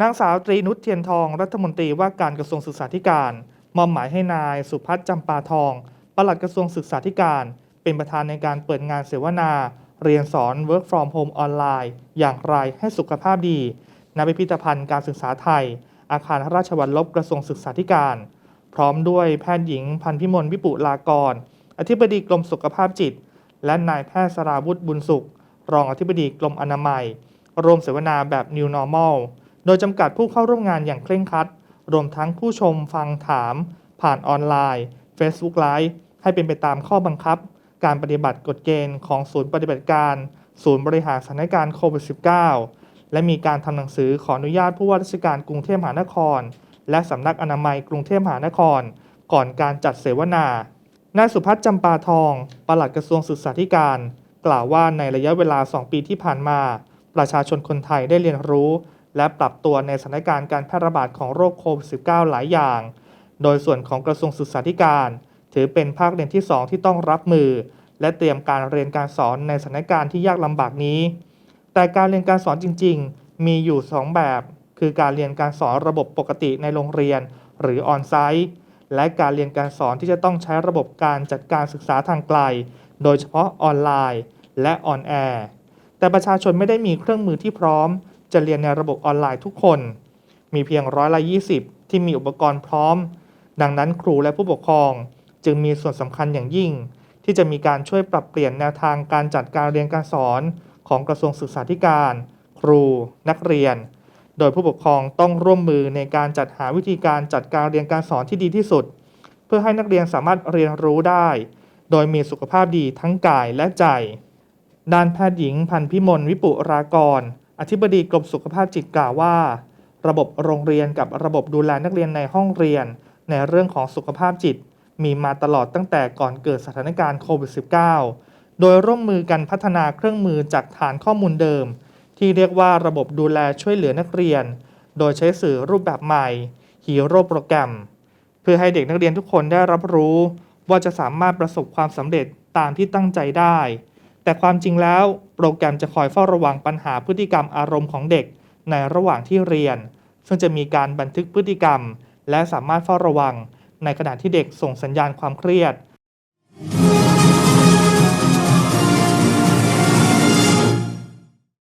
นางสาวตรีนุชเทียนทองรัฐมนตรีว่าการกระทรวงศึกษาธิการ มอบหมายให้นายสุพัฒน์จำปาทองปลัดกระทรวงศึกษาธิการ เป็นประธานในการเปิดงานเสวนา เรียนสอน Work from Home ออนไลน์ อย่างไรให้สุขภาพดีณพิพิธภัณฑ์การศึกษาไทย อาคารราชวัลลบกระทรวงศึกษาธิการ พร้อมด้วยแพทย์หญิงพันพิมลวิปุลากร อธิบดีกรมสุขภาพจิต และนายแพทย์สราวุฒิบุญสุข รองอธิบดีกรมอนามัย รวมเสวนาแบบ New Normal โดยจำกัดผู้เข้าร่วมงานอย่างเคร่งครัด รวมทั้งผู้ชมฟังถาม ผ่านออนไลน์ Facebook Live ให้เป็นไปตามข้อบังคับ การปฏิบัติกฎเกณฑ์ของศูนย์ปฏิบัติการ ศูนย์บริหารสถานการณ์โควิด -19 และมีการทำหนังสือขออนุญาตผู้ว่าราชการกรุงเทพมหานคร และสำนักอนามัยกรุงเทพมหานคร ก่อนการจัดเสวนานายสุพัฒน์จำปาทอง ปลัดกระทรวงศึกษาธิการ กล่าวว่าในระยะเวลา 2 ปีที่ผ่านมา ประชาชนคนไทยได้เรียนรู้ และปรับตัวในสถานการณ์การแพร่ระบาดของโรคโควิด -19 หลายอย่าง โดยส่วนของกระทรวงศึกษาธิการ ถือเป็นภาคเรียนที่ 2 ที่ต้องรับมือ และเตรียมการเรียนการสอนในสถานการณ์ที่ยากลำบากนี้ แต่การเรียนการสอนจริง ๆ มีอยู่ 2 แบบ คือการเรียนการสอนระบบปกติในโรงเรียน หรือออนไซต์ และการเรียนการสอนที่จะต้องใช้ระบบการจัดการศึกษาทางไกล โดยเฉพาะออนไลน์ และออนแอร์แต่ประชาชนไม่ได้มีเครื่องมือที่พร้อม จะเรียนในระบบออนไลน์ทุกคน มีเพียงร้อยละ 20 ที่มีอุปกรณ์พร้อม ดังนั้นครูและผู้ปกครอง จึงมีส่วนสำคัญอย่างยิ่ง ที่จะมีการช่วยปรับเปลี่ยนแนวทางการจัดการเรียนการสอนของกระทรวงศึกษาธิการ ครู นักเรียน โดยผู้ปกครองต้องร่วมมือในการจัดหาวิธีการจัดการเรียนการสอนที่ดีที่สุด เพื่อให้นักเรียนสามารถเรียนรู้ได้ โดยมีสุขภาพดีทั้งกายและใจ ด้านแพทย์หญิงพันพิมลวิปุรากร อธิบดีกรมสุขภาพจิตกล่าวว่า ระบบโรงเรียนกับระบบดูแลนักเรียนในห้องเรียน ในเรื่องของสุขภาพจิต มีมาตลอดตั้งแต่ก่อนเกิดสถานการณ์โควิด -19 โดยร่วมมือกันพัฒนาเครื่องมือจากฐานข้อมูลเดิม ที่เรียกว่าระบบดูแลช่วยเหลือนักเรียน โดยใช้สื่อรูปแบบใหม่ Hero โปรแกรม เพื่อให้เด็กนักเรียนทุกคนได้รับรู้ ว่าจะสามารถประสบความสำเร็จตามที่ตั้งใจได้ แต่ความจริงแล้วโปรแกรมจะคอยเฝ้าระวังปัญหาพฤติกรรมอารมณ์ของเด็กในระหว่างที่เรียน ซึ่งจะมีการบันทึกพฤติกรรม และสามารถเฝ้าระวัง ในขณะที่เด็กส่งสัญญาณความเครียด